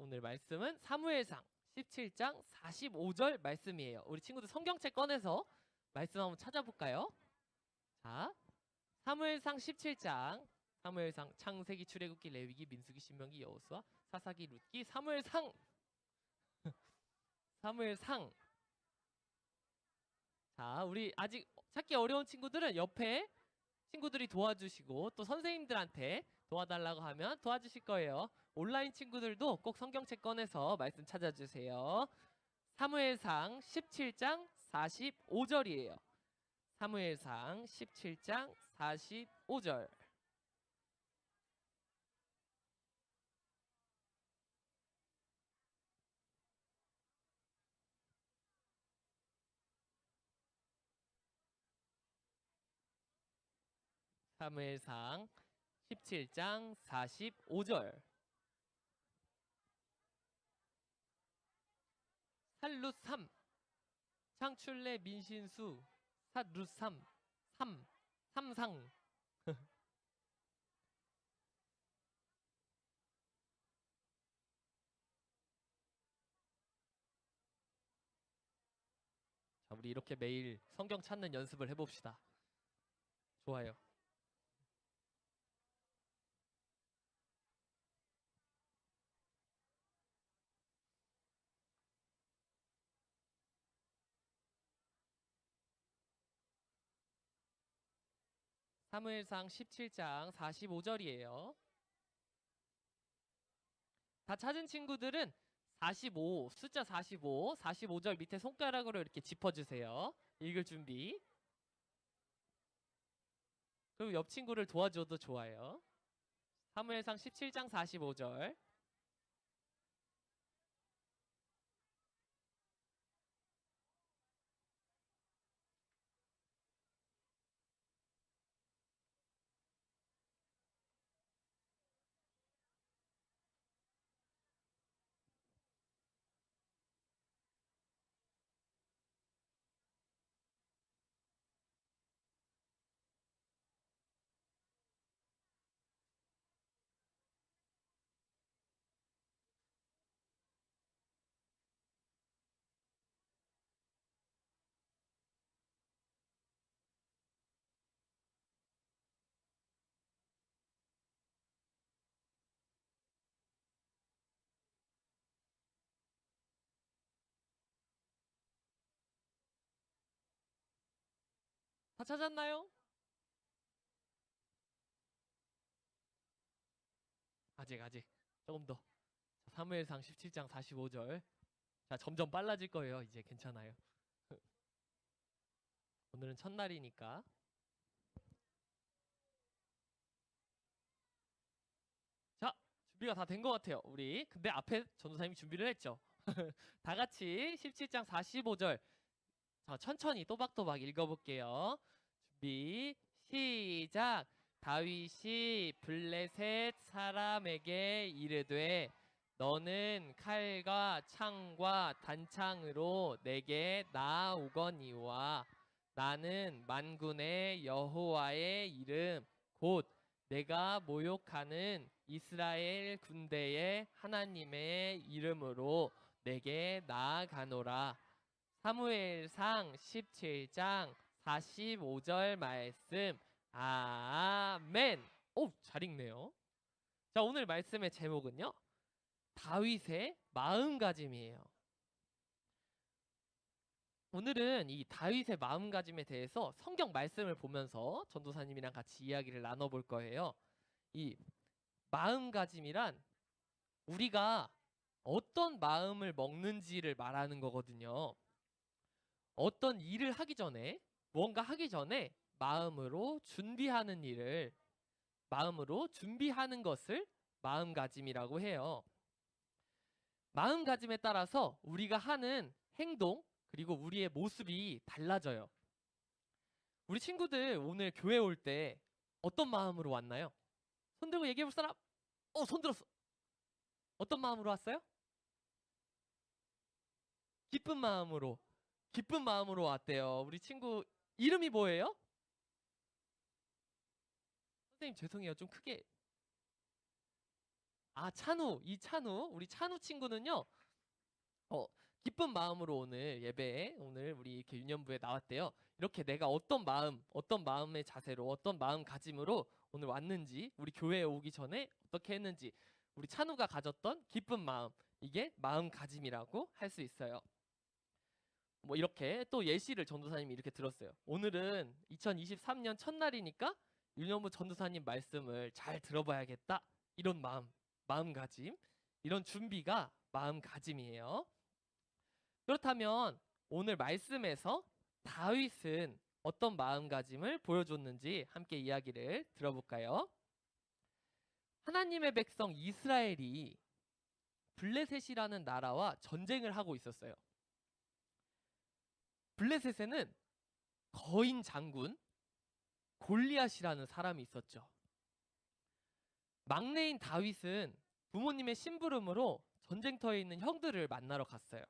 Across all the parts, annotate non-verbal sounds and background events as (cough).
오늘 말씀은 사무엘상 17장 45절 말씀이에요. 우리 친구들 성경책 꺼내서 말씀 한번 찾아볼까요? 자, 사무엘상 17장 사무엘상 창세기 출애굽기 레위기 민수기 신명기 여호수아 사사기 룻기 사무엘상 (laughs) 사무엘상 자, 우리 아직 찾기 어려운 친구들은 옆에 친구들이 도와주시고 또 선생님들한테 도와달라고 하면 도와주실 거예요. 온라인 친구들도 꼭 성경책 꺼내서 말씀 찾아주세요. 사무엘상 17장 45절이에요. 사무엘상 17장 45절. 사무엘상 17장 45절. 살루삼 창출내 민신수 사루삼 삼 삼상. (laughs) 자 우리 이렇게 매일 성경 찾는 연습을 해봅시다. 좋아요 사무엘상 17장 45절이에요. 다 찾은 친구들은 45, 숫자 45, 45절 밑에 손가락으로 이렇게 짚어주세요. 읽을 준비. 그리고 옆 친구를 도와줘도 좋아요. 사무엘상 17장 45절. 다 찾았나요? 아직 아직 조금 더. 자, 사무엘상 17장 45절. 자, 점점 빨라질 거예요. 이제 괜찮아요. (laughs) 오늘은 첫날이니까. 자, 준비가 다 된 것 같아요. 우리. 근데 앞에 전도사님이 준비를 했죠. (laughs) 다 같이 17장 45절. 자, 천천히 또박또박 읽어볼게요. 준비, 시작. 다윗이 블레셋 사람에게 이르되 너는 칼과 창과 단창으로 내게 나오거니와 나는 만군의 여호와의 이름 곧 내가 모욕하는 이스라엘 군대의 하나님의 이름으로 내게 나아가노라. 사무엘상 17장 45절 말씀. 아멘. 오, 잘 읽네요. 자, 오늘 말씀의 제목은요. 다윗의 마음가짐이에요. 오늘은 이 다윗의 마음가짐에 대해서 성경 말씀을 보면서 전도사님이랑 같이 이야기를 나눠볼 거예요. 이 마음가짐이란 우리가 어떤 마음을 먹는지를 말하는 거거든요. 어떤 일을 하기 전에 무언가 하기 전에 마음으로 준비하는 일을 마음으로 준비하는 것을 마음가짐이라고 해요. 마음가짐에 따라서 우리가 하는 행동 그리고 우리의 모습이 달라져요. 우리 친구들 오늘 교회 올 때 어떤 마음으로 왔나요? 손 들고 얘기해 볼 사람? 어, 손 들었어. 어떤 마음으로 왔어요? 기쁜 마음으로. 기쁜 마음으로 왔대요. 우리 친구 이름이 뭐예요? 선생님 죄송해요. 좀 크게. 아 찬우 이 찬우 우리 찬우 친구는요 어 기쁜 마음으로 오늘 예배에 오늘 우리 이렇게 유년부에 나왔대요 이렇게 내가 어떤 마음 어떤 마음의 자세로 어떤 마음가짐으로 오늘 왔는지 우리 교회에 오기 전에 어떻게 했는지 우리 찬우가 가졌던 기쁜 마음 이게 마음가짐이라고 할 수 있어요 뭐 이렇게 또 예시를 전도사님이 이렇게 들었어요 오늘은 2023년 첫날이니까 유년부 전도사님 말씀을 잘 들어봐야겠다 이런 마음 마음가짐 이런 준비가 마음가짐이에요. 그렇다면 오늘 말씀에서 다윗은 어떤 마음가짐을 보여줬는지 함께 이야기를 들어볼까요? 하나님의 백성 이스라엘이 블레셋이라는 나라와 전쟁을 하고 있었어요. 블레셋에는 거인 장군 골리앗이라는 사람이 있었죠. 막내인 다윗은 부모님의 심부름으로 전쟁터에 있는 형들을 만나러 갔어요.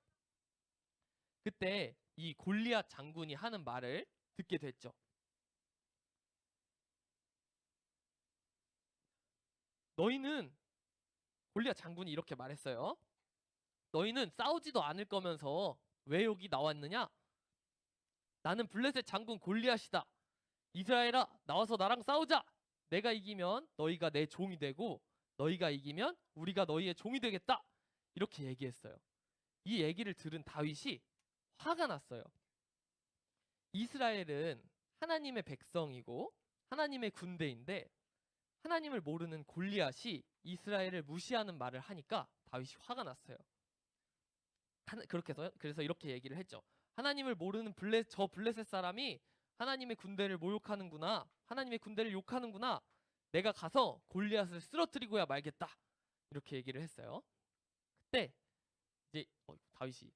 그때 이 골리앗 장군이 하는 말을 듣게 됐죠. 너희는 골리앗 장군이 이렇게 말했어요. 너희는 싸우지도 않을 거면서 왜 여기 나왔느냐? 나는 블레셋 장군 골리앗이다. 이스라엘아, 나와서 나랑 싸우자. 내가 이기면 너희가 내 종이 되고 너희가 이기면 우리가 너희의 종이 되겠다. 이렇게 얘기했어요. 이 얘기를 들은 다윗이 화가 났어요. 이스라엘은 하나님의 백성이고 하나님의 군대인데 하나님을 모르는 골리앗이 이스라엘을 무시하는 말을 하니까 다윗이 화가 났어요. 그렇게 해서 그래서 이렇게 얘기를 했죠. 하나님을 모르는 블레 저 블레셋 사람이 하나님의 군대를 모욕하는구나. 하나님의 군대를 욕하는구나. 내가 가서 골리앗을 쓰러뜨리고야 말겠다. 이렇게 얘기를 했어요. 그때 이제 어, 다윗이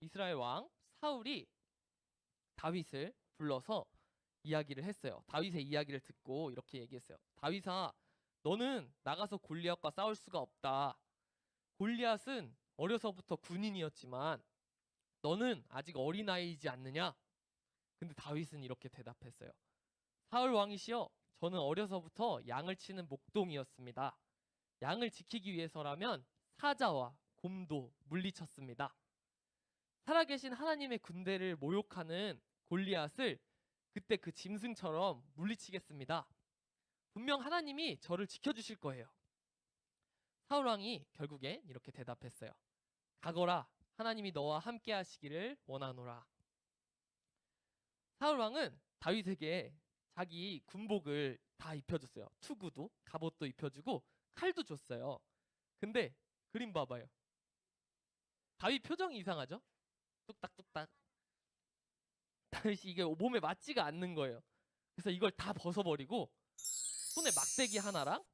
이스라엘 왕 사울이 다윗을 불러서 이야기를 했어요. 다윗의 이야기를 듣고 이렇게 얘기했어요. 다윗아, 너는 나가서 골리앗과 싸울 수가 없다. 골리앗은 어려서부터 군인이었지만 너는 아직 어린아이이지 않느냐? 근데 다윗은 이렇게 대답했어요. 사울 왕이시여, 저는 어려서부터 양을 치는 목동이었습니다. 양을 지키기 위해서라면 사자와 곰도 물리쳤습니다. 살아계신 하나님의 군대를 모욕하는 골리앗을 그때 그 짐승처럼 물리치겠습니다. 분명 하나님이 저를 지켜주실 거예요. 사울 왕이 결국에 이렇게 대답했어요. 가거라, 하나님이 너와 함께 하시기를 원하노라. 사울 왕은 다윗에게 자기 군복을 다 입혀줬어요. 투구도, 갑옷도 입혀주고 칼도 줬어요. 근데 그림 봐봐요. 다윗 표정이 이상하죠? 뚝딱뚝딱. 다윗이 이게 몸에 맞지가 않는 거예요. 그래서 이걸 다 벗어버리고 손에 막대기 하나랑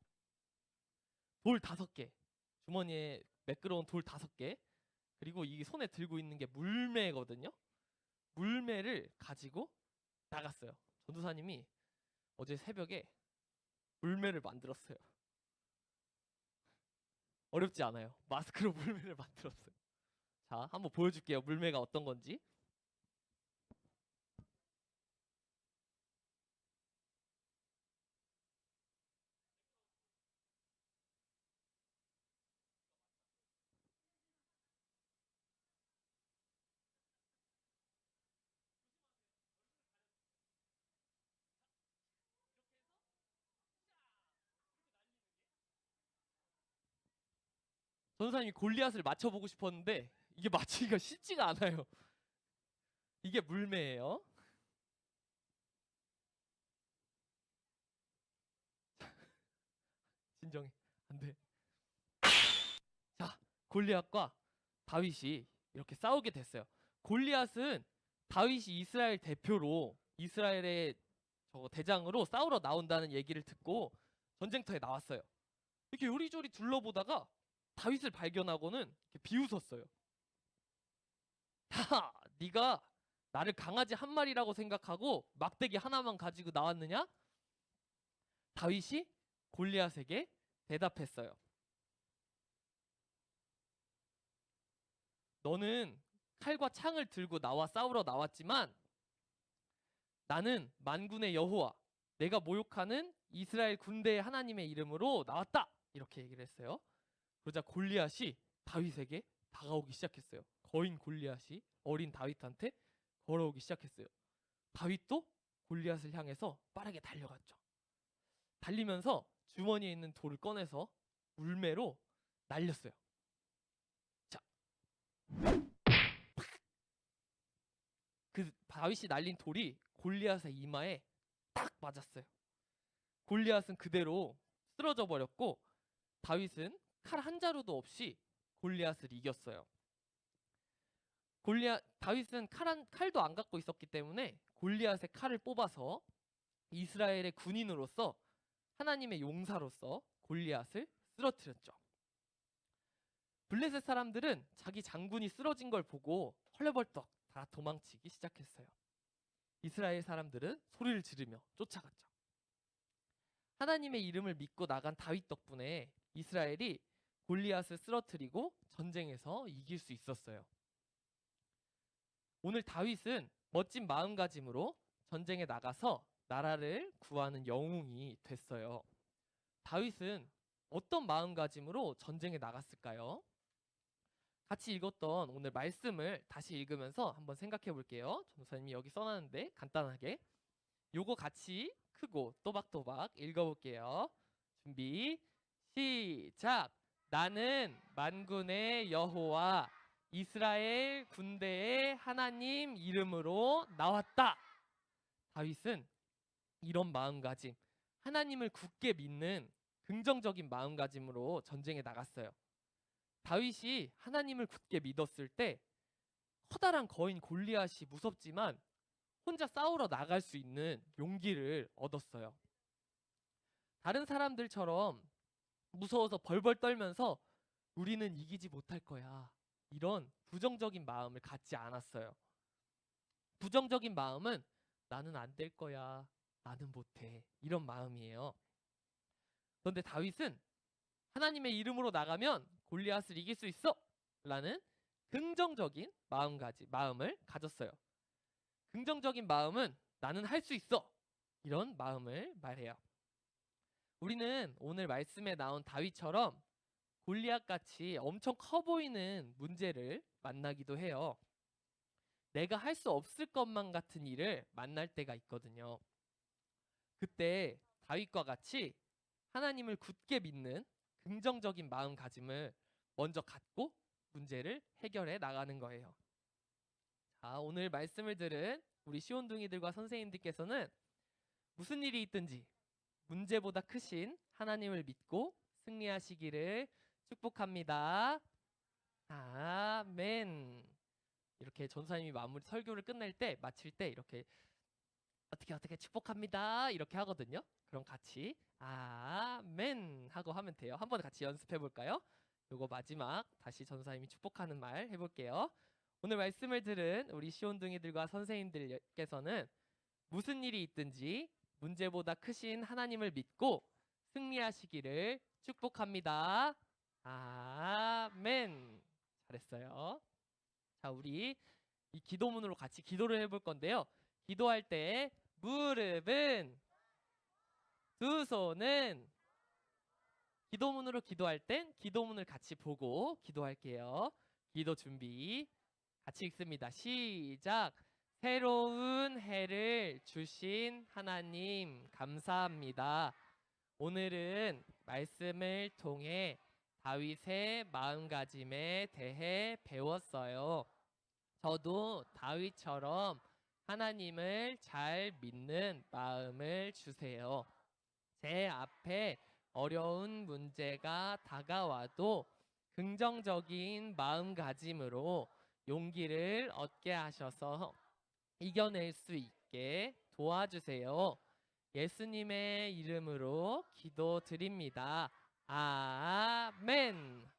돌 다섯 개, 주머니에 매끄러운 돌 다섯 개, 그리고 이 손에 들고 있는 게 물매거든요. 물매를 가지고 나갔어요. 전도사님이 어제 새벽에 물매를 만들었어요. 어렵지 않아요. 마스크로 (laughs) 물매를 만들었어요. 자, 한번 보여줄게요. 물매가 어떤 건지. 전도사님이 골리앗을 맞춰보고 싶었는데 이게 맞히기가 쉽지가 않아요. 이게 물매예요. (laughs) 진정해. 안 돼. 자, 골리앗과 다윗이 이렇게 싸우게 됐어요. 골리앗은 다윗이 이스라엘 대표로 이스라엘의 저 대장으로 싸우러 나온다는 얘기를 듣고 전쟁터에 나왔어요. 이렇게 요리조리 둘러보다가 다윗을 발견하고는 비웃었어요. 하, 네가 나를 강아지 한 마리라고 생각하고 막대기 하나만 가지고 나왔느냐? 다윗이 골리앗에게 대답했어요. 너는 칼과 창을 들고 나와 싸우러 나왔지만 나는 만군의 여호와 내가 모욕하는 이스라엘 군대의 하나님의 이름으로 나왔다. 이렇게 얘기를 했어요. 그러자 골리앗이 다윗에게 다가오기 시작했어요. 거인 골리앗이 어린 다윗한테 걸어오기 시작했어요. 다윗도 골리앗을 향해서 빠르게 달려갔죠. 달리면서 주머니에 있는 돌을 꺼내서 울매로 날렸어요. 자, 그 다윗이 날린 돌이 골리앗의 이마에 딱 맞았어요. 골리앗은 그대로 쓰러져 버렸고 다윗은 칼 한 자루도 없이 골리앗을 이겼어요. 골리앗 다윗은 칼 한, 칼도 안 갖고 있었기 때문에 골리앗의 칼을 뽑아서 이스라엘의 군인으로서 하나님의 용사로서 골리앗을 쓰러뜨렸죠. 블레셋 사람들은 자기 장군이 쓰러진 걸 보고 헐레벌떡 다 도망치기 시작했어요. 이스라엘 사람들은 소리를 지르며 쫓아갔죠. 하나님의 이름을 믿고 나간 다윗 덕분에 이스라엘이 골리앗을 쓰러뜨리고 전쟁에서 이길 수 있었어요. 오늘 다윗은 멋진 마음가짐으로 전쟁에 나가서 나라를 구하는 영웅이 됐어요. 다윗은 어떤 마음가짐으로 전쟁에 나갔을까요? 같이 읽었던 오늘 말씀을 다시 읽으면서 한번 생각해 볼게요. 전사님이 여기 써놨는데 간단하게 요거 같이 크고 또박또박 읽어볼게요. 준비 시작. 나는 만군의 여호와 이스라엘 군대의 하나님 이름으로 나왔다. 다윗은 이런 마음가짐, 하나님을 굳게 믿는 긍정적인 마음가짐으로 전쟁에 나갔어요. 다윗이 하나님을 굳게 믿었을 때 커다란 거인 골리앗이 무섭지만 혼자 싸우러 나갈 수 있는 용기를 얻었어요. 다른 사람들처럼 무서워서 벌벌 떨면서 우리는 이기지 못할 거야. 이런 부정적인 마음을 갖지 않았어요. 부정적인 마음은 나는 안 될 거야. 나는 못해. 이런 마음이에요. 그런데 다윗은 하나님의 이름으로 나가면 골리앗을 이길 수 있어! 라는 긍정적인 마음가지, 마음을 가졌어요. 긍정적인 마음은 나는 할 수 있어! 이런 마음을 말해요. 우리는 오늘 말씀에 나온 다윗처럼 골리앗 같이 엄청 커 보이는 문제를 만나기도 해요. 내가 할 수 없을 것만 같은 일을 만날 때가 있거든요. 그때 다윗과 같이 하나님을 굳게 믿는 긍정적인 마음가짐을 먼저 갖고 문제를 해결해 나가는 거예요. 자, 오늘 말씀을 들은 우리 시온둥이들과 선생님들께서는 무슨 일이 있든지 문제보다 크신 하나님을 믿고 승리하시기를 축복합니다. 아멘. 이렇게 전사님이 마무리 설교를 끝낼 때 마칠 때 이렇게 어떻게 어떻게 축복합니다 이렇게 하거든요. 그럼 같이 아멘 하고 하면 돼요. 한번 같이 연습해 볼까요? 요거 마지막 다시 전사님이 축복하는 말 해볼게요. 오늘 말씀을 들은 우리 시온둥이들과 선생님들께서는 무슨 일이 있든지 문제보다 크신 하나님을 믿고 승리하시기를 축복합니다. 아멘. 잘했어요. 자, 우리 이 기도문으로 같이 기도를 해볼 건데요. 기도할 때 무릎은 두 손은 기도문으로 기도할 땐 기도문을 같이 보고 기도할게요. 기도 준비 같이 읽습니다. 시작. 새로운 해를 주신 하나님 감사합니다. 오늘은 말씀을 통해 다윗의 마음가짐에 대해 배웠어요. 저도 다윗처럼 하나님을 잘 믿는 마음을 주세요. 제 앞에 어려운 문제가 다가와도 긍정적인 마음가짐으로 용기를 얻게 하셔서 이겨낼 수 있게 도와주세요. 예수님의 이름으로 기도드립니다. 아멘.